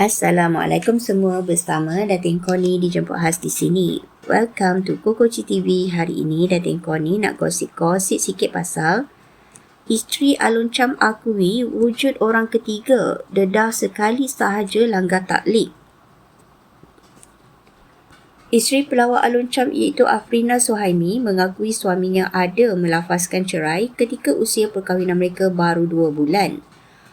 Assalamualaikum semua bersama Datin Koni dijemput khas di sini. Welcome to Kokoci TV. Hari ini Datin Koni nak gosip-gosip sikit pasal Isteri Alun Cham akui wujud orang ketiga dedah sekali sahaja langgar taklik. Isteri pelawak Alun Cham iaitu Afrina Suhaimi mengakui suaminya ada melafazkan cerai ketika usia perkahwinan mereka baru dua bulan.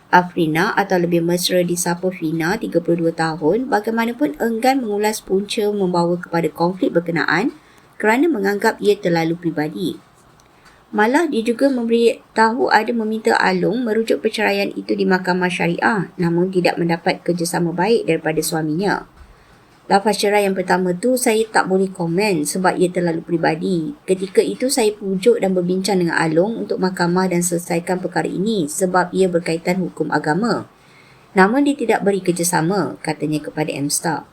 Afrina atau lebih mesra disapa Fina 32 tahun bagaimanapun enggan mengulas punca membawa kepada konflik berkenaan kerana menganggap ia terlalu pribadi. Malah dia juga memberi tahu ada meminta Alung merujuk perceraian itu di mahkamah syariah namun tidak mendapat kerjasama baik daripada suaminya. Lafaz cerai yang pertama tu saya tak boleh komen sebab ia terlalu peribadi. Ketika itu saya pujuk dan berbincang dengan Along untuk mahkamah dan selesaikan perkara ini sebab ia berkaitan hukum agama. Namun dia tidak beri kerjasama, katanya kepada M-Star.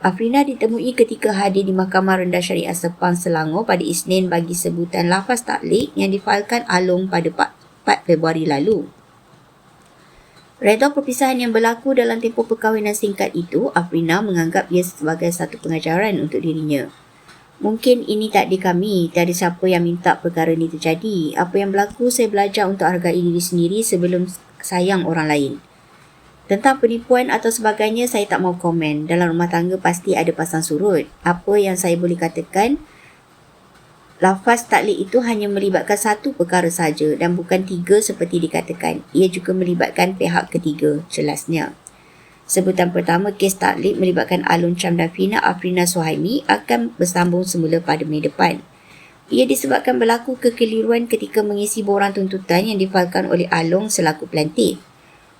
Afrina ditemui ketika hadir di Mahkamah Rendah Syariah Sepang Selangor pada Isnin bagi sebutan lafaz taklik yang difailkan Along pada 4 Februari lalu. Reda perpisahan yang berlaku dalam tempoh perkahwinan singkat itu, Afrina menganggap ia sebagai satu pengajaran untuk dirinya. Mungkin ini tak di kami, tiada siapa yang minta perkara ini terjadi. Apa yang berlaku, saya belajar untuk hargai diri sendiri sebelum sayang orang lain. Tentang penipuan atau sebagainya, saya tak mau komen. Dalam rumah tangga pasti ada pasang surut. Apa yang saya boleh katakan, Lafaz taklik itu hanya melibatkan satu perkara saja dan bukan tiga seperti dikatakan. Ia juga melibatkan pihak ketiga, jelasnya. Sebutan pertama kes taklik melibatkan Alun Cham dan Fina Afrina Suhaimi akan bersambung semula pada Mei depan. Ia disebabkan berlaku kekeliruan ketika mengisi borang tuntutan yang difalkan oleh Alung selaku pelantik.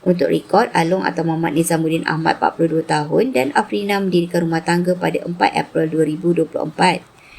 Untuk rekod, Alung atau Muhammad Nizamuddin Ahmad 42 tahun dan Afrina mendirikan rumah tangga pada 4 April 2024